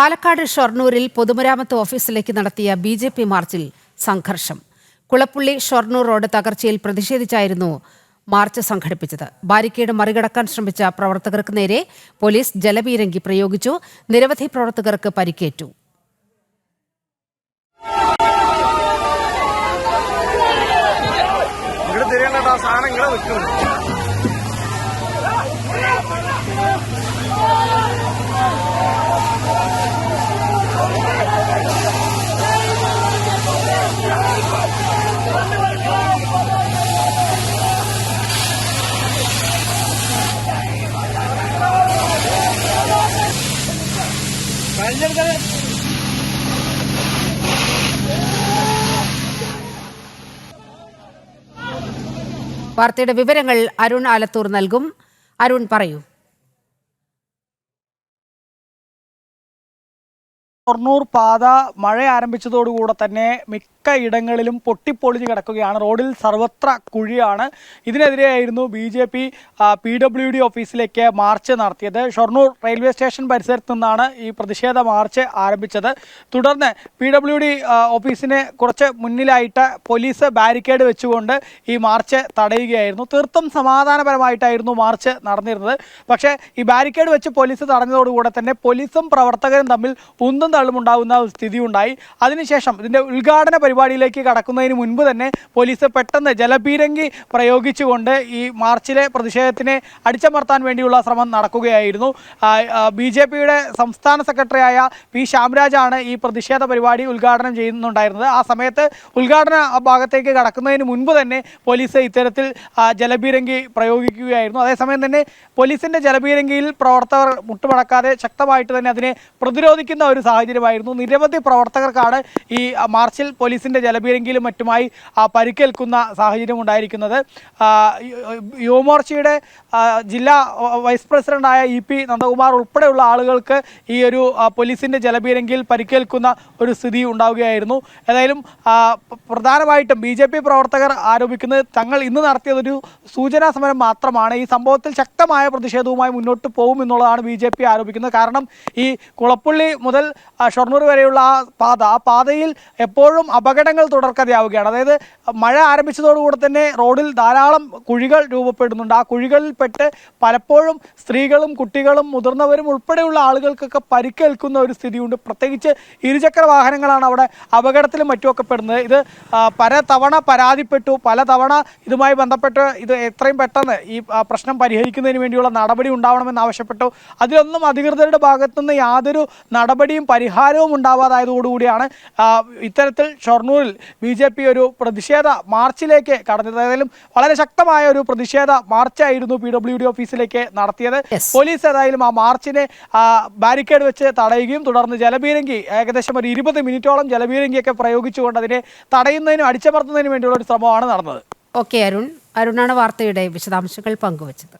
പാലക്കാട് ഷൊർണൂരിൽ പൊതുമരാമത്ത് ഓഫീസിലേക്ക് നടത്തിയ ബി ജെ പി മാർച്ചിൽ സംഘർഷം. കുളപ്പുള്ളി ഷൊർണൂർ റോഡ് തകർച്ചയിൽ പ്രതിഷേധിച്ചായിരുന്നു മാർച്ച് സംഘടിപ്പിച്ചത്. ബാരിക്കേഡ് മറികടക്കാൻ ശ്രമിച്ച പ്രവർത്തകർക്ക് നേരെ പോലീസ് ജലപീരങ്കി പ്രയോഗിച്ചു. നിരവധി പ്രവർത്തകർക്ക് പരിക്കേറ്റു. വാർത്തയുടെ വിവരങ്ങൾ അരുൺ ആലത്തൂർ നൽകും. അരുൺ പറയൂ. ഷൊർണൂർ പാത മഴ ആരംഭിച്ചതോടുകൂടെ തന്നെ മിക്ക ഇടങ്ങളിലും പൊട്ടിപ്പൊളിഞ്ഞ് കിടക്കുകയാണ്. റോഡിൽ സർവത്ര കുഴിയാണ്. ഇതിനെതിരെയായിരുന്നു B J P P W D ഓഫീസിലേക്ക് മാർച്ച് നടത്തിയത്. ഷൊർണൂർ റെയിൽവേ സ്റ്റേഷൻ പരിസരത്ത് നിന്നാണ് ഈ പ്രതിഷേധ മാർച്ച് ആരംഭിച്ചത്. തുടർന്ന് പി ഡബ്ല്യു ഡി ഓഫീസിന് കുറച്ച് മുന്നിലായിട്ട് പോലീസ് ബാരിക്കേഡ് വെച്ചുകൊണ്ട് ഈ മാർച്ച് തടയുകയായിരുന്നു. തീർത്തും സമാധാനപരമായിട്ടായിരുന്നു മാർച്ച് നടന്നിരുന്നത്. പക്ഷേ ഈ ബാരിക്കേഡ് വെച്ച് പോലീസ് തടഞ്ഞതോടുകൂടെ തന്നെ പോലീസും പ്രവർത്തകരും തമ്മിൽ ഉന്തും തള്ളും ഉണ്ടാകുന്ന ഒരു സ്ഥിതി ഉണ്ടായി അതിനുശേഷം ഇതിന്റെ ഉദ്ഘാടന പരിപാടിയിലേക്ക് കടക്കുന്നതിന് മുൻപ് തന്നെ പോലീസ് പെട്ടെന്ന് ജലപീരങ്കി പ്രയോഗിച്ചുകൊണ്ട് ഈ മാർച്ചിലെ പ്രതിഷേധത്തിനെ അടിച്ചമർത്താൻ വേണ്ടിയുള്ള ശ്രമം നടക്കുകയായിരുന്നു. ബി ജെ പിയുടെ സംസ്ഥാന സെക്രട്ടറിയായ പി ശ്യാംരാജാണ് ഈ പ്രതിഷേധ പരിപാടി ഉദ്ഘാടനം ചെയ്യുന്നുണ്ടായിരുന്നത്. ആ സമയത്ത് ഉദ്ഘാടന ഭാഗത്തേക്ക് കടക്കുന്നതിന് മുൻപ് തന്നെ പോലീസ് ഇത്തരത്തിൽ ജലപീരങ്കി പ്രയോഗിക്കുകയായിരുന്നു. അതേസമയം തന്നെ പോലീസിന്റെ ജലപീരങ്കിയിൽ പ്രവർത്തകർ മുട്ടുമടക്കാതെ ശക്തമായിട്ട് തന്നെ അതിനെ പ്രതിരോധിക്കുന്ന ഒരു സാഹചര്യമായിരുന്നു. നിരവധി പ്രവർത്തകർക്കാണ് ഈ മാർച്ചിൽ പോലീസിന്റെ ജലപീരങ്കിയിലും മറ്റുമായി പരിക്കേൽക്കുന്ന സാഹചര്യം ഉണ്ടായിരിക്കുന്നത്. യുവമോർച്ചയുടെ ജില്ലാ വൈസ് പ്രസിഡന്റായ ഇ പി നന്ദകുമാർ ഉൾപ്പെടെയുള്ള ആളുകൾക്ക് ഈ ഒരു പോലീസിന്റെ പോലീസിന്റെ ജലപീരങ്കിയിൽ പരിക്കേൽക്കുന്ന ഒരു സ്ഥിതി ഉണ്ടാവുകയായിരുന്നു. ഏതായാലും പ്രധാനമായിട്ടും ബി ജെ പി പ്രവർത്തകർ ആരോപിക്കുന്നത് തങ്ങൾ ഇന്ന് നടത്തിയതൊരു സൂചനാ സമരം മാത്രമാണ്. ഈ സംഭവത്തിൽ ശക്തമായ പ്രതിഷേധവുമായി മുന്നോട്ട് പോകും എന്നുള്ളതാണ് ബി ജെ പി ആരോപിക്കുന്നത്. കാരണം ഈ കുളപ്പുള്ളി മുതൽ ഷൊർണൂർ വരെയുള്ള ആ പാത ആ പാതയിൽ എപ്പോഴും അപകടങ്ങൾ തുടർക്കഥയാവുകയാണ്. അതായത് മഴ ആരംഭിച്ചതോടുകൂടെ തന്നെ റോഡിൽ ധാരാളം കുഴികൾ രൂപപ്പെടുന്നുണ്ട്. ആ കുഴികളിൽപ്പെട്ട് പലപ്പോഴും സ്ത്രീകളും കുട്ടികളും മുതിർന്നവരും ഉൾപ്പെടെയുള്ള ആളുകൾക്കൊക്കെ പരിക്കേൽക്കുന്ന ഒരു സ്ഥിതിയുണ്ട്. പ്രത്യേകിച്ച് ഇരുചക്ര വാഹനങ്ങളാണ് അവിടെ അപകടത്തിലും മറ്റുമൊക്കെ പെടുന്നത്. ഇത് പല തവണ പരാതിപ്പെട്ടു. പല തവണ ഇതുമായി ബന്ധപ്പെട്ട് ഇത് എത്രയും പെട്ടെന്ന് ഈ പ്രശ്നം പരിഹരിക്കുന്നതിന് വേണ്ടിയുള്ള നടപടി ഉണ്ടാവണമെന്ന് ആവശ്യപ്പെട്ടു. അതിലൊന്നും അധികൃതരുടെ ഭാഗത്തുനിന്ന് യാതൊരു നടപടിയും പരിഹാരവും ഉണ്ടാവാതായതോടുകൂടിയാണ് ഇത്തരത്തിൽ ഷൊർണൂരിൽ ബി ജെ പി ഒരു പ്രതിഷേധ മാർച്ചിലേക്ക് കടന്നത്. ഏതായാലും വളരെ ശക്തമായ ഒരു പ്രതിഷേധ മാർച്ചായിരുന്നു പി ഡബ്ല്യു ഡി ഓഫീസിലേക്ക് നടത്തിയത്. പോലീസ് ഏതായാലും ആ മാർച്ചിനെ ബാരിക്കേഡ് വെച്ച് തടയുകയും തുടർന്ന് ജലപീരങ്കി ഏകദേശം ഒരു ഇരുപത് മിനിറ്റോളം ജലപീരങ്കിയൊക്കെ പ്രയോഗിച്ചുകൊണ്ട് അതിനെ തടയുന്നതിനും അടിച്ചമർത്തുന്നതിനും വേണ്ടിയുള്ള ഒരു ശ്രമമാണ് നടന്നത്. ഓക്കെ അരുൺ. അരുണാണ് വാർത്തയുടെ വിശദാംശങ്ങൾ പങ്കുവച്ചത്.